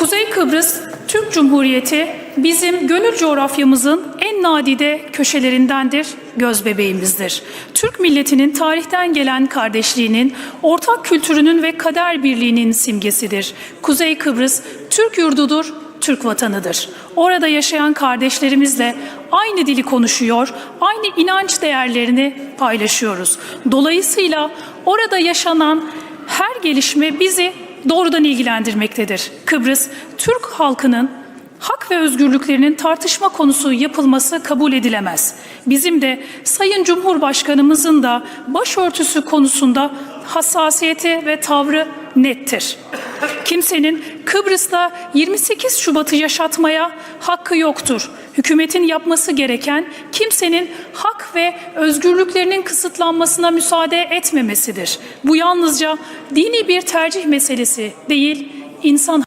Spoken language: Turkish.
Kuzey Kıbrıs Türk Cumhuriyeti bizim gönül coğrafyamızın en nadide köşelerindendir, göz bebeğimizdir. Türk milletinin tarihten gelen kardeşliğinin, ortak kültürünün ve kader birliğinin simgesidir. Kuzey Kıbrıs Türk yurdudur, Türk vatanıdır. Orada yaşayan kardeşlerimizle aynı dili konuşuyor, aynı inanç değerlerini paylaşıyoruz. Dolayısıyla orada yaşanan her gelişme bizi doğrudan ilgilendirmektedir. Kıbrıs, Türk halkının hak ve özgürlüklerinin tartışma konusu yapılması kabul edilemez. Bizim de Sayın Cumhurbaşkanımızın da başörtüsü konusunda hassasiyeti ve tavrı nettir. Kimsenin Kıbrıs'ta 28 Şubat'ı yaşatmaya hakkı yoktur. Hükümetin yapması gereken kimsenin hak ve özgürlüklerinin kısıtlanmasına müsaade etmemesidir. Bu yalnızca dini bir tercih meselesi değil, insan